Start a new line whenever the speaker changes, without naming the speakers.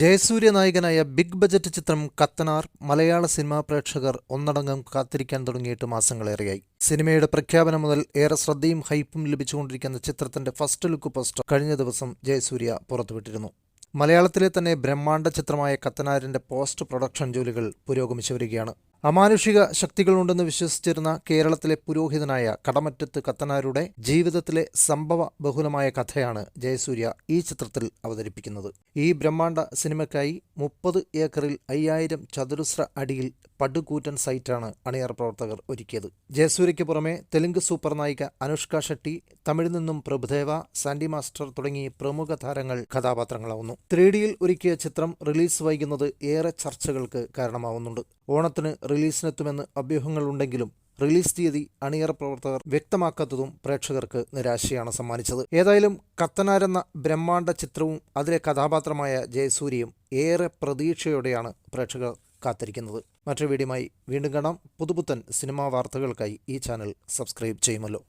ജയസൂര്യ നായകനായ big budget ചിത്രം കത്തനാർ മലയാള cinema പ്രേക്ഷകർ ഒന്നടങ്കം കാത്തിരിക്കാൻ തുടങ്ങിയിട്ട് മാസങ്ങളേറെയായി. സിനിമയുടെ പ്രഖ്യാപനം മുതൽ ഏറെ ശ്രദ്ധയും ഹൈപ്പും ലഭിച്ചുകൊണ്ടിരിക്കുന്ന ചിത്രത്തിന്റെ ഫസ്റ്റ് ലുക്ക് പോസ്റ്റർ കഴിഞ്ഞ ദിവസം ജയസൂര്യ പുറത്തുവിട്ടിരുന്നു. മലയാളത്തിലെ തന്നെ ബ്രഹ്മാണ്ഡ ചിത്രമായ കത്തനാരിന്റെ പോസ്റ്റ് പ്രൊഡക്ഷൻ ജോലികൾ പുരോഗമിച്ചു വരികയാണ്. അമാനുഷിക ശക്തികളുണ്ടെന്ന് വിശ്വസിച്ചിരുന്ന കേരളത്തിലെ പുരോഹിതനായ കടമറ്റത്ത് കത്തനാരുടെ ജീവിതത്തിലെ സംഭവ ബഹുലമായ കഥയാണ് ജയസൂര്യ ഈ ചിത്രത്തിൽ അവതരിപ്പിക്കുന്നത്. ഈ ബ്രഹ്മാണ്ട സിനിമയ്ക്കായി മുപ്പത് ഏക്കറിൽ അയ്യായിരം ചതുരശ്ര അടിയിൽ പടുകൂറ്റൻ സൈറ്റാണ് അണിയർ പ്രവർത്തകർ ഒരുക്കിയത്. ജയസൂര്യയ്ക്ക് പുറമെ തെലുങ്ക് സൂപ്പർ നായിക അനുഷ്ക ഷെട്ടി തമിഴിൽ നിന്നും പ്രഭുദേവ സാൻഡി മാസ്റ്റർ തുടങ്ങി പ്രമുഖ താരങ്ങൾ കഥാപാത്രങ്ങളാവുന്നു. ത്രീ ഡിയിൽ ഒരുക്കിയ ചിത്രം റിലീസ് വൈകുന്നത് ഏറെ ചർച്ചകൾക്ക് കാരണമാവുന്നുണ്ട്. ഓണത്തിന് റിലീസിനെത്തുമെന്ന് അഭ്യൂഹങ്ങളുണ്ടെങ്കിലും റിലീസ് തീയതി അണിയറ പ്രവർത്തകർ വ്യക്തമാക്കാത്തതും പ്രേക്ഷകർക്ക് നിരാശയാണ് സമ്മാനിച്ചത്. ഏതായാലും കത്തനാരെന്ന ബ്രഹ്മാണ്ഡ ചിത്രവും അതിലെ കഥാപാത്രമായ ജയസൂര്യയും ഏറെ പ്രതീക്ഷയോടെയാണ് പ്രേക്ഷകർ കാത്തിരിക്കുന്നത്. മറ്റൊരു വീഡിയോയുമായി വീണ്ടും കാണാം. പുതുപുത്തൻ സിനിമാ വാർത്തകൾക്കായി ഈ ചാനൽ സബ്സ്ക്രൈബ് ചെയ്യുമല്ലോ.